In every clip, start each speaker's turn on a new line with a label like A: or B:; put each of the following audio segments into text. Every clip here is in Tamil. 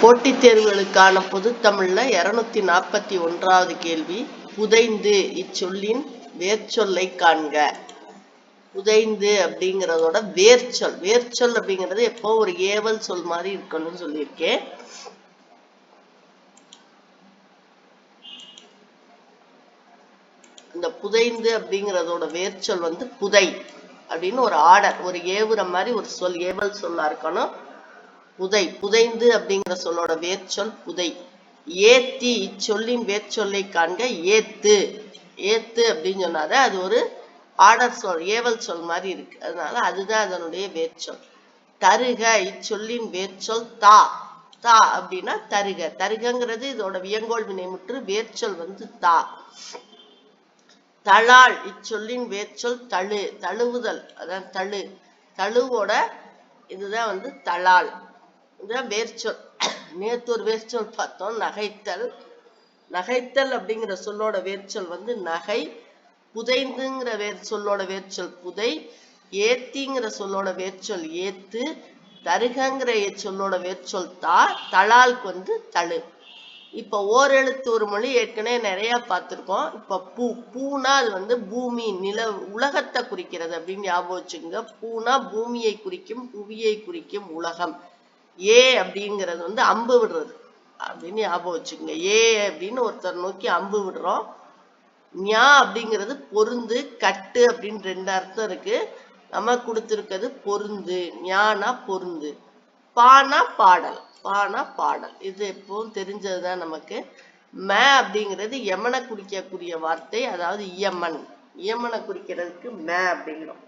A: போட்டித் தேர்வுகளுக்கான பொதுத்தமிழ்ல இருநூத்தி நாற்பத்தி ஒன்றாவது கேள்வி புதைந்து இச்சொல்லின் வேர்ச்சொல்லை காண்க. புதைந்து அப்படிங்கிறதோட வேர்ச்சொல் வேர்ச்சொல் அப்படிங்கிறது எப்போ ஒரு ஏவல் சொல் மாதிரி இருக்கணும்னு சொல்லியிருக்கேன். இந்த புதைந்து அப்படிங்கிறதோட வேர்ச்சொல் வந்து புதை அப்படின்னு ஒரு ஆர்டர் ஒரு ஏவுற மாதிரி ஒரு சொல் ஏவல் சொல்லா இருக்கணும். புதை புதைந்து அப்படிங்கிற சொல்லோட வேர்ச்சொல் புதை. ஏத்தி இச்சொல்லின் வேர்ச்சொல்லை காண்க ஏத்து. ஏத்து அப்படின்னு சொன்னாத அது ஒரு ஆர்டர் சொல் ஏவல் சொல் மாதிரி இருக்கு. அதனால அதுதான் அதனுடைய வேர்ச்சொல். தருக இச்சொல்லின் வேர்ச்சொல் தா. தா அப்படின்னா தருக. தருகங்கிறது இதோட வியங்கோல் வினைமுற்று வேர்ச்சொல் வந்து தா. தளால் இச்சொல்லின் வேர்ச்சொல் தழு தழுவுதல். அதான் தழு. தழுவோட இதுதான் வந்து தளால் இதுதான் வேர்ச்சொல். நேற்று ஒரு வேர்ச்சொல் பார்த்தோம். நகைத்தல். நகைத்தல் அப்படிங்கிற சொல்லோட வேர்ச்சொல் வந்து நகை புதைந்துங்கிற வேர் சொல்லோட வேர்ச்சொல் புதை ஏத்திங்கிற சொல்லோட வேர்ச்சொல் ஏத்து தருகங்கிற சொல்லோட வேர்ச்சொல் தா தளால்க்கு வந்து தழு. இப்ப ஓரெழுத்து ஒரு மொழி ஏற்கனவே நிறைய பார்த்திருக்கோம். இப்ப பூ பூனா அது வந்து பூமி நில உலகத்தை குறிக்கிறது அப்படின்னு ஞாபகம் வச்சுங்க பூனா பூமியை குறிக்கும் புவியை குறிக்கும் உலகம். ஏ அப்படிங்கிறது வந்து அம்பு விடுறது. அப்படின்னு ஞாபகம் வச்சுக்கோங்க. ஏ அப்படின்னு ஒருத்தர் நோக்கி அம்பு விடுறோம். ஞா அப்படிங்கிறது பொருந்து கட்டு அப்படின்னு ரெண்டு அர்த்தம் இருக்கு. நம்ம கொடுத்துருக்கிறது பொருந்து. ஞானா பொருந்து. பானா பாடல். பானா பாடல். இது எப்பவும் தெரிஞ்சதுதான் நமக்கு. ம அப்படிங்கிறது யமனை குறிக்கக்கூடிய வார்த்தை. அதாவது இயமன் இயமனை குறிக்கிறதுக்கு ம அப்படிங்கிறோம்.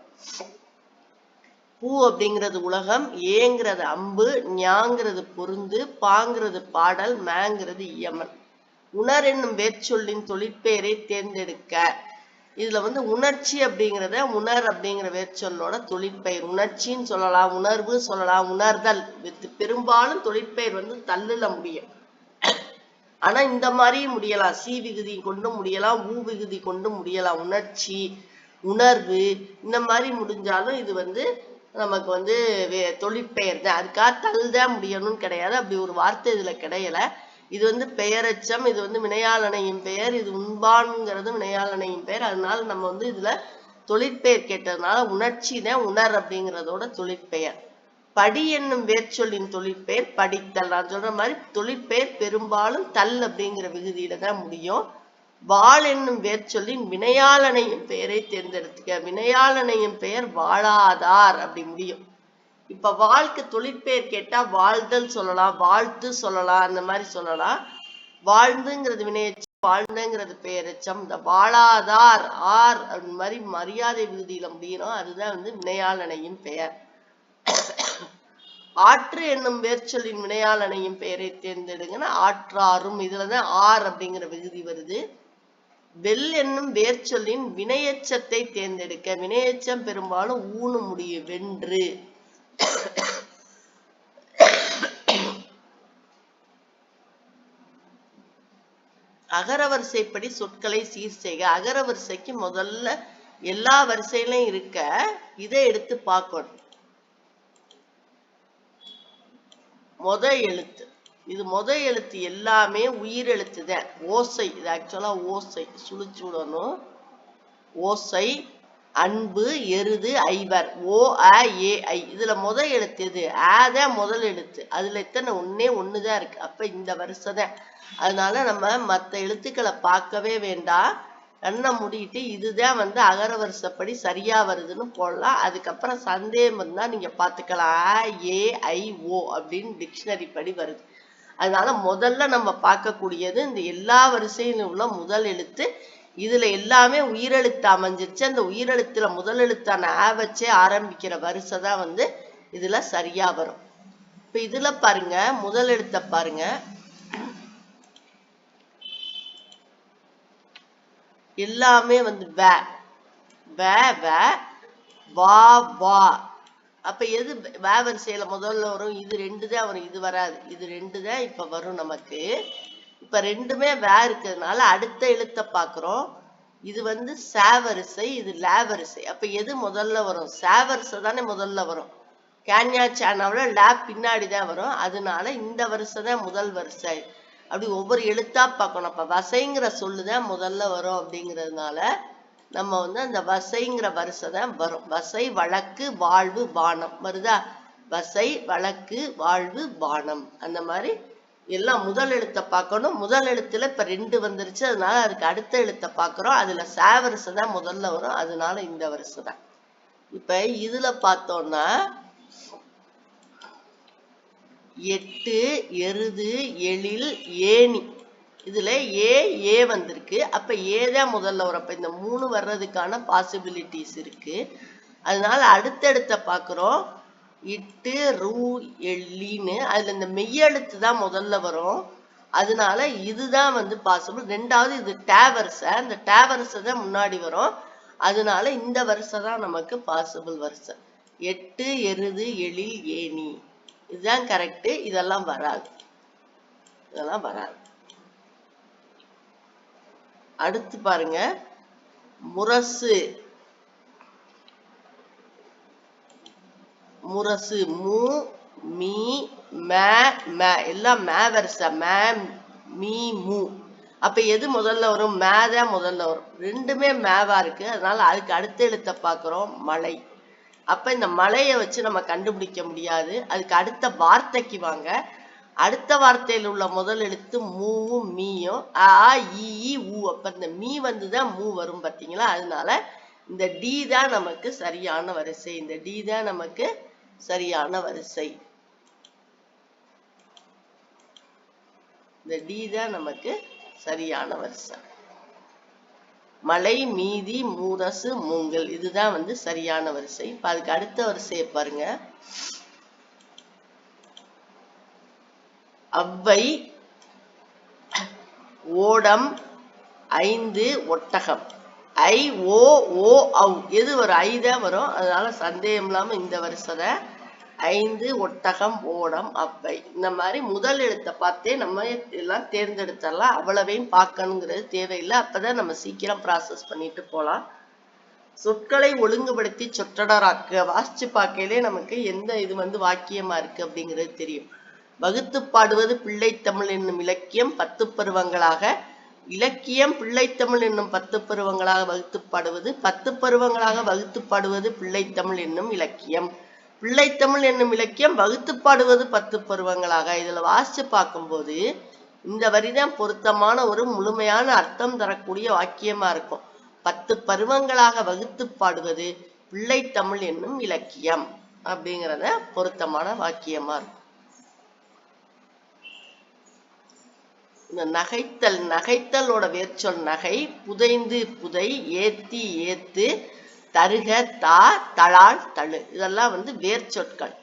A: பூ அப்படிங்கிறது உலகம் ஏங்கிறது அம்பு ஞாங்கிறது பொருந்து பாங்கிறது பாடல் மேங்கிறது இயமன் உணர் என்னும் வேர்ச்சொல்லின் தொழிற்பெயரை தேர்ந்தெடுக்க. இதுல வந்து உணர்ச்சி அப்படிங்கிறத உணர் அப்படிங்கிற வேர்ச்சொல்லோட தொழிற்பெயர். உணர்ச்சின்னு சொல்லலாம் உணர்வு சொல்லலாம் உணர்தல். வித் பெரும்பாலும் தொழிற்பெயர் வந்து தள்ளுல முடியும். ஆனா இந்த மாதிரி முடியலாம். சி விகுதி கொண்டு முடியலாம் ஊ விகுதி கொண்டு முடியலாம். உணர்ச்சி உணர்வு இந்த மாதிரி முடிஞ்சாலும் இது வந்து நமக்கு வந்து தொழிற்பெயர். தான் அதுக்காக தள் தான் முடியணும்னு கிடையாது. அப்படி ஒரு வார்த்தை இதுல கிடையல. இது வந்து பெயரச்சம் இது வந்து வினையாளனையும் பெயர் இது உண்பான்ங்கிறது வினையாளனையும் பெயர். அதனால நம்ம வந்து இதுல தொழிற்பெயர் கேட்டதுனால உணர்ச்சி தான் உணர் அப்படிங்கிறதோட தொழிற்பெயர். படி என்னும் வேர்ச்சொல்லின் தொழிற்பெயர் படித்தல். நான் சொல்ற மாதிரி தொழிற்பெயர் பெரும்பாலும் தல் அப்படிங்கிற விகுதியில தான் முடியும். வாள் என்னும் வேர் சொல்லின் வினையாளனையும் பெயரை தேர்ந்தெடுத்துக்க. வினையாளனையும் பெயர் வாழாதார் அப்படி முடியும். இப்ப வாழ்க்கு தொழிற்பெயர் கேட்டா வாழ்தல் சொல்லலாம் வாழ்த்து சொல்லலாம் அந்த மாதிரி சொல்லலாம். வாழ்ந்துங்கிறது வினையச்சம் வாழ்ந்துங்கிறது பெயரச்சம் இந்த வாழாதார் ஆர் அந்த மாதிரி மரியாதை விகுதியில முடியணும். அதுதான் வந்து வினையாளனையும் பெயர். ஆற்று என்னும் வேர்ச்சொல்லின் வினையாளனையும் பெயரை தேர்ந்தெடுங்கன்னா ஆற்றாரும் இதுலதான் ஆர் அப்படிங்கிற விகுதி வருது. வெல் என்னும் வேர்ச்சொல்லின் வினையெச்சத்தை தேர்ந்தெடுக்க வினையெச்சம் பெரும்பாலும் ஊனு முடியும் வென்று. அகர வரிசைப்படி சொற்களை சீர் செய்க. அகர வரிசைக்கு முதல்ல எல்லா வரிசையிலும் இருக்க இதை எடுத்து பார்க்கணும். முத எழுத்து. இது முத எழுத்து எல்லாமே உயிரெழுத்து தான் ஓசை இது ஆக்சுவலா ஓசை. சுழிச்சு விடணும். ஓசை அன்பு எருது ஐவர். ஓ அ ஏ ஐ. இதுல முத எழுத்து எது? ஆ தான் முதல் எழுத்து. அதுல எத்தனை ஒன்னே ஒண்ணுதான் இருக்கு. அப்ப இந்த வருஷம் தான் அதனால நம்ம மத்த எழுத்துக்களை பார்க்கவே வேண்டாம். கண்ணை மூடிட்டு இதுதான் வந்து அகர வருஷப்படி சரியா வருதுன்னு போடலாம். அதுக்கப்புறம் சந்தேகம் இருந்தா நீங்க பாத்துக்கலாம் ஆ ஏ ஐ ஓ அப்படின்னு டிக்ஷனரி படி வருது. அதனால முதல்ல நம்ம பார்க்கக்கூடியது இந்த எல்லா வரிசையிலும் உள்ள முதல் எழுத்து. இதுல எல்லாமே உயிரெழுத்து அமைஞ்சிருச்சு. அந்த உயிரெழுத்துல முதல் எழுத்தான ஆ வச்சே ஆரம்பிக்கிற வரிசை தான் வந்து இதுல சரியா வரும். இப்ப இதுல பாருங்க முதல் எழுத்த பாருங்க. எல்லாமே வந்து வே வே வ வா வா. அப்ப எது வே வரிசையில முதல்ல வரும் இது ரெண்டு தான் வரும் இது வராது. இது ரெண்டு தான் இப்ப வரும் நமக்கு. இப்ப ரெண்டுமே வே இருக்கிறதுனால அடுத்த எழுத்த பாக்குறோம். இது வந்து சேவரிசை இது லேவரிசை அப்ப எது முதல்ல வரும்? சேவரிசை தானே முதல்ல வரும். கேன்யா சேனாவில் லேப் பின்னாடி தான் வரும். அதனால இந்த வரிசை தான் முதல் வரிசை. அப்படி ஒவ்வொரு எழுத்தா பார்க்கணும் அப்ப வசைங்கிற சொல்லு தான் முதல்ல வரும் அப்படிங்கிறதுனால நம்ம வந்து அந்த வசைங்கிற வரிசை தான் வரும். வசை வழக்கு வாழ்வு பானம். வருதா? வசை வழக்கு வாழ்வு பானம். அந்த மாதிரி எல்லாம் முதல் எழுத்தை பார்க்கணும். முதல் எழுத்துல இப்ப ரெண்டு வந்துருச்சு. அதனால அதுக்கு அடுத்த எழுத்தை பாக்குறோம் அதுல ச வரிசை தான் முதல்ல வரும். அதனால இந்த வரிசை தான். இப்ப இதுல பார்த்தோம்னா எட்டு எருது எழில் ஏணி. இதுல ஏ ஏ வந்திருக்கு. அப்ப ஏ தான் முதல்ல வரும். இந்த மூணு வர்றதுக்கான பாசிபிலிட்டிஸ் இருக்கு. அதனால அடுத்தடுத்த பாக்குறோம். இட்டு ரூ எள்ளின்னு. அதுல இந்த மெய்யெழுத்து தான் முதல்ல வரும். அதனால இதுதான் வந்து பாசிபிள் ரெண்டாவது இது டே இந்த டே தான் முன்னாடி வரும். அதனால இந்த வரிசை தான் நமக்கு பாசிபிள் வரிசை எட்டு எருது எழில் ஏணி. இதுதான் கரெக்டு இதெல்லாம் வராது. இதெல்லாம் வராது. அடுத்து பாருங்க. முரசு. முரசு மு மீ மே மே. எல்லாம் மே வரிசை. மே மீ மு. அப்ப எது முதல்ல வரும்? மே தான் முதல்ல வரும். ரெண்டுமே மேவா இருக்கு. அதனால அதுக்கு அடுத்த எழுத்த பாக்குறோம் மலை. அப்ப இந்த மலையை வச்சு நம்ம கண்டுபிடிக்க முடியாது. அதுக்கு அடுத்த வார்த்தைக்கு வாங்க. அடுத்த வார்த்தையில் உள்ள முதல் எழுத்து மூவும் மீயும் ஆ இ ஊ. அப்ப இந்த மீ வந்துதான் மூ வரும் பார்த்தீங்களா அதனால இந்த டி தான் நமக்கு சரியான வரிசை. இந்த டி தான் நமக்கு சரியான வரிசை. இந்த டி தான் நமக்கு சரியான வரிசை. மலை மீதி மூரசு மூங்கல் இதுதான் வந்து சரியான வரிசை. இப்ப அதுக்கு அடுத்த வரிசையை பாருங்க. அவ்வை ஓடம் ஐந்து ஒட்டகம். ஐ ஓ ஓ அவ் எது வரும்? ஐ தான் வரும். அதனால சந்தேகம் இல்லாம இந்த வருஷத்தை ஐந்து ஒட்டகம் ஓடம் அவ்வை. இந்த மாதிரி முதல் எழுத்தை பார்த்தே நம்ம எல்லாம் தேர்ந்தெடுத்தரலாம். அவ்வளவையும் பார்க்கணுங்கிறது தேவையில்லை. அப்பதான் நம்ம சீக்கிரம் ப்ராசஸ் பண்ணிட்டு போலாம். சொற்களை ஒழுங்குபடுத்தி சொற்றொடராக்க வாசிச்சு பார்க்கையிலே நமக்கு எந்த இது வந்து வாக்கியமா இருக்கு அப்படிங்கிறது தெரியும். வகுத்து பாடுவது பிள்ளைத்தமிழ் என்னும் இலக்கியம் பத்து பருவங்களாக இலக்கியம் பிள்ளைத்தமிழ் என்னும் பத்து பருவங்களாக வகுத்து பாடுவது பத்து பருவங்களாக வகுத்து பாடுவது பிள்ளைத்தமிழ் என்னும் இலக்கியம். பிள்ளைத்தமிழ் என்னும் இலக்கியம் வகுத்து பாடுவது பத்து பருவங்களாக. இதில் வாசித்து பார்க்கும்போது இந்த வரிதான் பொருத்தமான ஒரு முழுமையான அர்த்தம் தரக்கூடிய வாக்கியமா இருக்கும். பத்து பருவங்களாக வகுத்து பாடுவது பிள்ளைத்தமிழ் என்னும் இலக்கியம் அப்படிங்கிறத பொருத்தமான வாக்கியமா இருக்கும். நகைத்தல் நகைத்தலோட வேர்ச்சொல் நகை புதைந்து புதை ஏத்தி ஏத்து தருக தா தளால் தழு. இதெல்லாம் வந்து வேர்ச்சொற்கள்.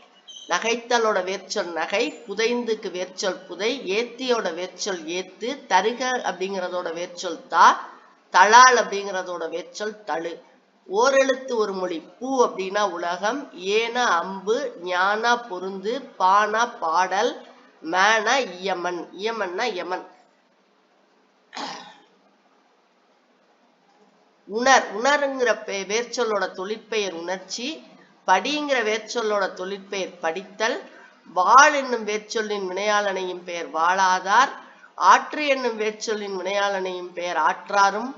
A: நகைத்தலோட வேர்ச்சொல் நகை புதைந்துக்கு வேர்ச்சொல் புதை ஏத்தியோட வேர்ச்சொல் ஏத்து தருக அப்படிங்கிறதோட வேர்ச்சொல் தா தளால் அப்படிங்கிறதோட வேர்ச்சொல் தழு. ஓரெழுத்து ஒரு மொழி. பூ அப்படின்னா உலகம் ஏனா அம்பு ஞானா பொருந்து பானா பாடல் மேனா இயமன். இயமன்னா யமன் உணர் உணருங்கிற பே வேர்ச்சொல்லோட தொழிற்பெயர் உணர்ச்சி படிங்கிற வேர்ச்சொல்லோட தொழிற்பெயர் படித்தல் வாழ் என்னும் வேர்ச்சொல்லின் வினையாளனையும் பெயர் வாழாதார் ஆற்று என்னும் வேர்ச்சொல்லின் வினையாளனையும் பெயர் ஆற்றாரும்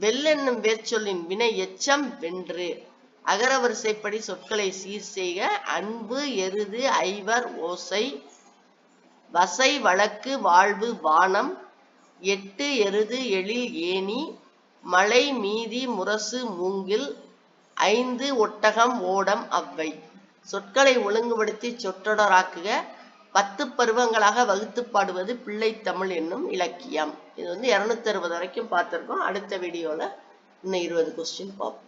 A: வெல் என்னும் வேர்ச்சொல்லின் வினை எச்சம் வென்று. அகரவரிசைப்படி சொற்களை சீர் செய்க அன்பு எருது ஐவர் ஓசை வசை வழக்கு வாழ்வு வானம் எட்டு எருது எழில் ஏணி மலை மீதி முரசு மூங்கில் ஐந்து ஒட்டகம் ஓடம் அவ்வை. சொற்களை ஒழுங்குபடுத்தி சொற்றொடராக்குக. பத்து பருவங்களாக வகுத்து பாடுவது பிள்ளை தமிழ் என்னும் இலக்கியம். இது வந்து இருநூத்தி அறுபது வரைக்கும் பார்த்திருக்கோம். அடுத்த வீடியோல இன்னும் இருபது கொஸ்டின் பார்ப்போம்.